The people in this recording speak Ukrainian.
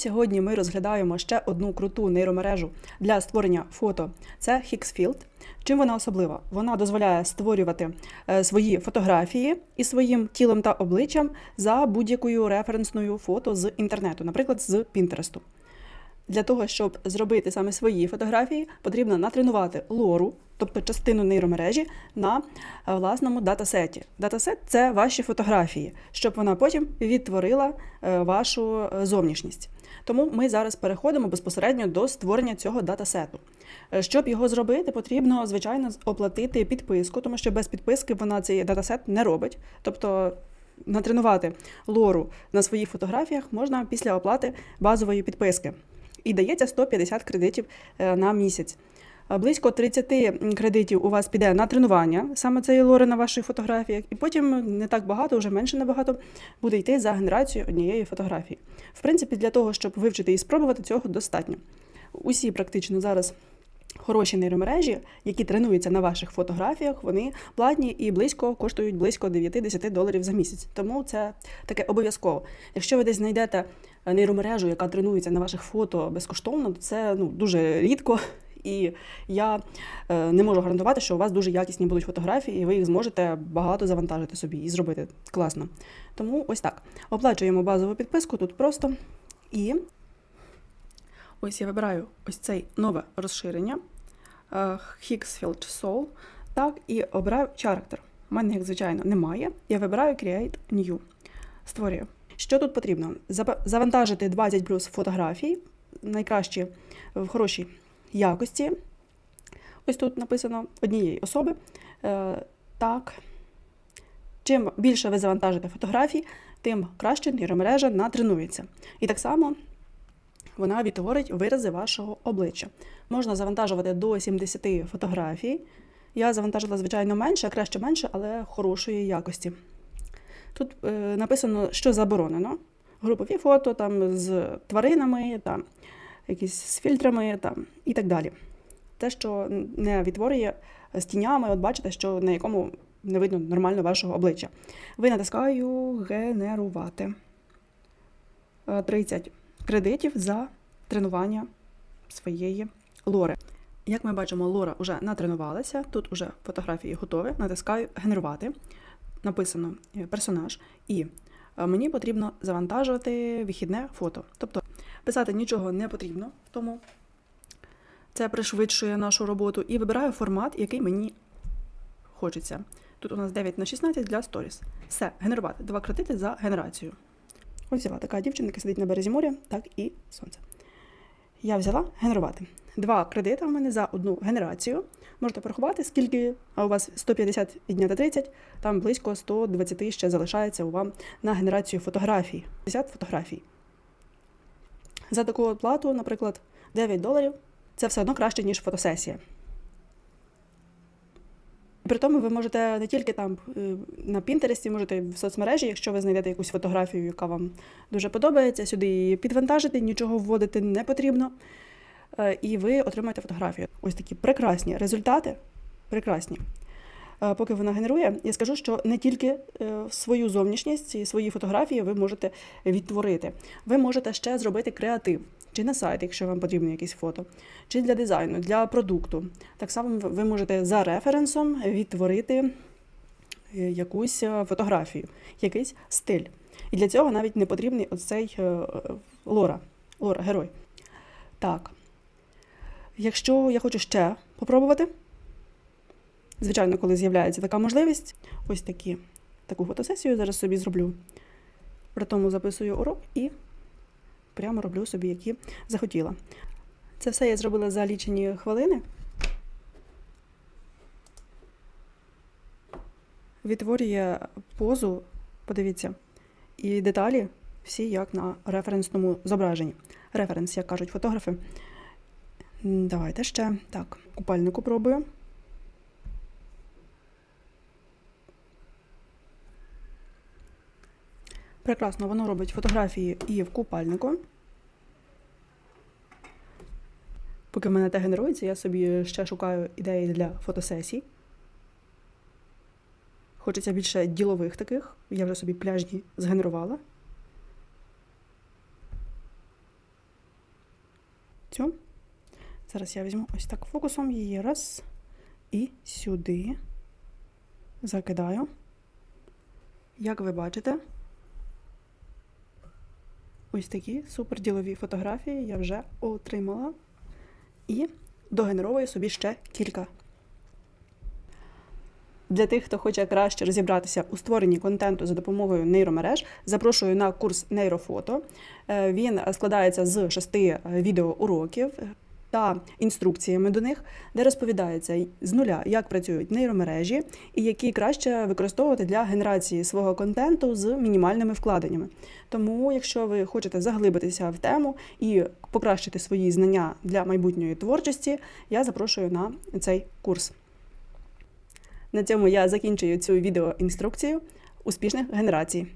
сьогодні ми розглядаємо ще одну круту нейромережу для створення фото. Це Higgsfield. Чим вона особлива? Вона дозволяє створювати е, свої фотографії і своїм тілом та обличчям за будь-якою референсною фото з інтернету, наприклад, з Пінтересту. Для того, щоб зробити саме свої фотографії, потрібно натренувати лору, тобто частину нейромережі, на е, власному датасеті. Датасет це ваші фотографії, щоб вона потім відтворила е, вашу е, зовнішність. Тому ми зараз переходимо безпосередньо до створення цього датасету. Щоб його зробити, потрібно, звичайно, оплатити підписку, тому що без підписки вона цей датасет не робить. Тобто натренувати лору на своїх фотографіях можна після оплати базової підписки. І дається 150 кредитів е, на місяць. Е, Близько 30 кредитів у вас піде на тренування саме цієї лори на ваших фотографіях, і потім не так багато, вже менше набагато, буде йти за генерацію однієї фотографії. В принципі, для того, щоб вивчити і спробувати, цього достатньо. Усі практично зараз хороші нейромережі, які тренуються на ваших фотографіях, вони платні і близько коштують близько 9-10 доларів за місяць. Тому це таке обов'язково. Якщо ви десь знайдете е, нейромережу, яка тренується на ваших фото безкоштовно, то це ну дуже рідко. І я е, не можу гарантувати, що у вас дуже якісні будуть фотографії, і ви їх зможете багато завантажити собі і зробити класно. Тому ось так. Оплачуємо базову підписку тут просто. І ось я вибираю ось цей нове розширення е, Higgsfield Soul. Так, і обираю character. У мене їх, звичайно, немає. Я вибираю Create New. Створюю. Що тут потрібно? Завантажити 20 плюс фотографій, найкращі в хорошій якості. Ось тут написано однієї особи. Е, так. Чим більше ви завантажите фотографій, тим краще нейромережа натренується. І так само вона відтворить вирази вашого обличчя. Можна завантажувати до 70 фотографій. Я завантажила, звичайно, менше, краще менше, але хорошої якості. Тут е, написано, що заборонено. Групові фото там, з тваринами, там, якісь з фільтрами там, і так далі. Те, що не відтворює з тінями, от бачите, що на якому не видно нормально вашого обличчя. Ви натискаю генерувати. Е, 30 кредитів за тренування своєї лори. Як ми бачимо, лора вже натренувалася. Тут вже фотографії готові. Натискаю генерувати. Написано е, персонаж, і е, мені потрібно завантажувати вихідне фото. Тобто писати нічого не потрібно, тому це пришвидшує нашу роботу. І вибираю формат, який мені хочеться. Тут у нас 9 на 16 для сторіс. Все, генерувати. Два кредити за генерацію. Ось взяла така дівчинка сидить на березі моря, так і сонце. Я взяла генерувати. Два кредити у мене за одну генерацію. Можете порахувати, скільки а у вас 150 і дня та 30, там близько 120 ще залишається у вам на генерацію фотографій. 50 фотографій. За таку оплату, наприклад, 9 доларів це все одно краще, ніж фотосесія. При тому ви можете не тільки там е, на Пінтересті, можете в соцмережі, якщо ви знайдете якусь фотографію, яка вам дуже подобається, сюди її підвантажити, нічого вводити не потрібно. Е, І ви отримаєте фотографію. Ось такі прекрасні результати. Прекрасні. Е, Поки вона генерує, я скажу, що не тільки свою зовнішність і свої фотографії ви можете відтворити. Ви можете ще зробити креатив. Чи на сайт, якщо вам потрібно якісь фото, чи для дизайну, для продукту. Так само ви можете за референсом відтворити е, якусь е, фотографію, якийсь стиль. І для цього навіть не потрібний оцей е, лора, лора, герой. Так. Якщо я хочу ще попробувати, звичайно, коли з'являється така можливість, ось такі, таку фотосесію зараз собі зроблю. При тому записую урок і прямо роблю собі, які захотіла. Це все я зробила за лічені хвилини. Відтворює позу, подивіться, і деталі всі як на референсному зображенні. Референс, як кажуть фотографи. Давайте ще так, купальнику пробую. Прекрасно, воно робить фотографії і в купальнику. Поки в мене те генерується, я собі ще шукаю ідеї для фотосесій. Хочеться більше ділових таких. Я вже собі пляжні згенерувала. повністю. Зараз я візьму ось так фокусом її раз і сюди закидаю. Як ви бачите, ось такі суперділові фотографії я вже отримала і догенеровую собі ще кілька. Для тих, хто хоче краще розібратися у створенні контенту за допомогою нейромереж, запрошую на курс нейрофото. Е, Він складається з шести е, відеоуроків та інструкціями до них, де розповідається з нуля, як працюють нейромережі і які краще використовувати для генерації свого контенту з мінімальними вкладеннями. Тому, якщо ви хочете заглибитися в тему і покращити свої знання для майбутньої творчості, я запрошую на цей курс. На цьому я закінчую цю відеоінструкцію. Успішних генерацій!